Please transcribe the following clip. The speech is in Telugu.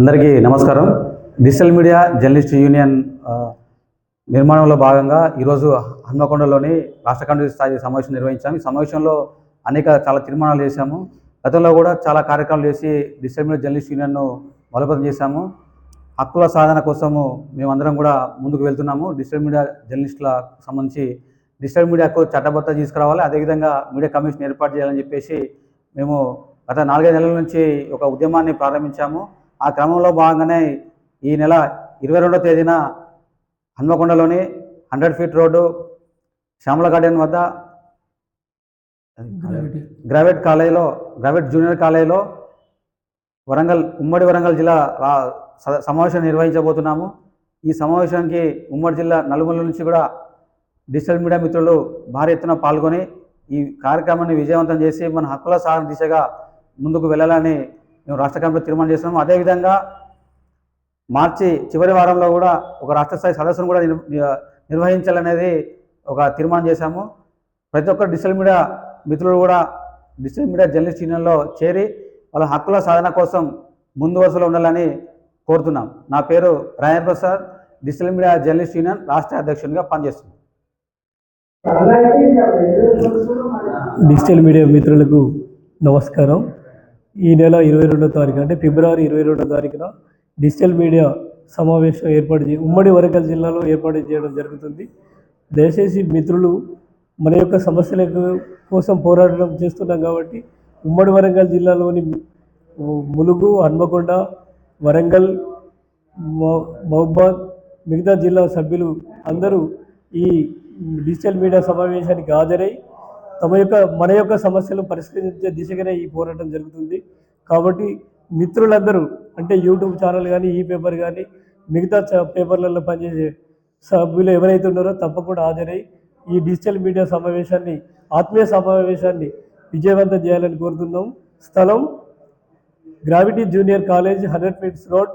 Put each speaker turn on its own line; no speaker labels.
అందరికీ నమస్కారం. డిజిటల్ మీడియా జర్నలిస్ట్ యూనియన్ నిర్మాణంలో భాగంగా ఈరోజు హన్మకొండలోని రాష్ట్ర కమిటీ స్థాయి సమావేశం నిర్వహించాము. ఈ సమావేశంలో అనేక చాలా తీర్మానాలు చేశాము. గతంలో కూడా చాలా కార్యక్రమాలు చేసి డిజిటల్ మీడియా జర్నలిస్ట్ యూనియన్ను బలోపేతం చేశాము. హక్కుల సాధన కోసము మేమందరం కూడా ముందుకు వెళ్తున్నాము. డిజిటల్ మీడియా జర్నలిస్టులకు సంబంధించి డిజిటల్ మీడియాకు చట్టబద్ధ తీసుకురావాలి. అదేవిధంగా మీడియా కమిషన్ ఏర్పాటు చేయాలని చెప్పేసి మేము గత నాలుగైదు నెలల నుంచి ఒక ఉద్యమాన్ని ప్రారంభించాము. ఆ క్రమంలో భాగంగానే ఈ నెల ఇరవై రెండో తేదీన హన్మకొండలోని hundred feet road Shyamala garden వద్ద గ్రావెట్ కాలేజీలో గ్రావెట్ జూనియర్ కాలేజీలో వరంగల్ ఉమ్మడి వరంగల్ జిల్లా సమావేశం నిర్వహించబోతున్నాము. ఈ సమావేశానికి ఉమ్మడి జిల్లా నలుమూల నుంచి కూడా డిజిటల్ మీడియా మిత్రులు భారీ ఎత్తున పాల్గొని ఈ కార్యక్రమాన్ని విజయవంతం చేసి మన హక్కుల సాధన దిశగా ముందుకు వెళ్ళాలని మేము రాష్ట్ర కమిటీ తీర్మానం చేస్తున్నాము. అదేవిధంగా మార్చి చివరి వారంలో కూడా ఒక రాష్ట్ర స్థాయి సదస్సును కూడా నిర్- నిర్- నిర్వహించాలనేది ఒక తీర్మానం చేశాము. ప్రతి ఒక్క డిజిటల్ మీడియా మిత్రులు కూడా డిజిటల్ మీడియా జర్నలిస్ట్ యూనియన్లో చేరి వాళ్ళ హక్కుల సాధన కోసం ముందు వరుసలో ఉండాలని కోరుతున్నాం. నా పేరు Rayan Prasad digital media journalist union రాష్ట్ర అధ్యక్షునిగా పనిచేస్తున్నాను.
డిజిటల్ మీడియా మిత్రులకు నమస్కారం. ఈ నెల ఇరవై రెండో తారీఖు అంటే ఫిబ్రవరి ఇరవై రెండో తారీఖున డిజిటల్ మీడియా సమావేశం ఏర్పాటు చే ఉమ్మడి వరంగల్ జిల్లాలో ఏర్పాటు చేయడం జరుగుతుంది. దయచేసి మిత్రులు మన యొక్క సమస్యల కోసం పోరాటం చేస్తున్నాం కాబట్టి ఉమ్మడి వరంగల్ జిల్లాలోని ములుగు హన్మకొండ వరంగల్ మౌ- మహబాద్ మిగతా జిల్లా సభ్యులు అందరూ ఈ డిజిటల్ మీడియా సమావేశానికి హాజరై తమ యొక్క మన యొక్క సమస్యలు పరిష్కరించే దిశగానే ఈ పోరాటం జరుగుతుంది. కాబట్టి మిత్రులందరూ అంటే యూట్యూబ్ ఛానల్ కానీ ఈ పేపర్ కానీ మిగతా పేపర్లలో పనిచేసే సభ్యులు ఎవరైతే ఉన్నారో తప్పకుండా హాజరై ఈ డిజిటల్ మీడియా సమావేశాన్ని ఆత్మీయ సమావేశాన్ని విజయవంతం చేయాలని కోరుతున్నాం. స్థలం gravity junior college hundred feets road.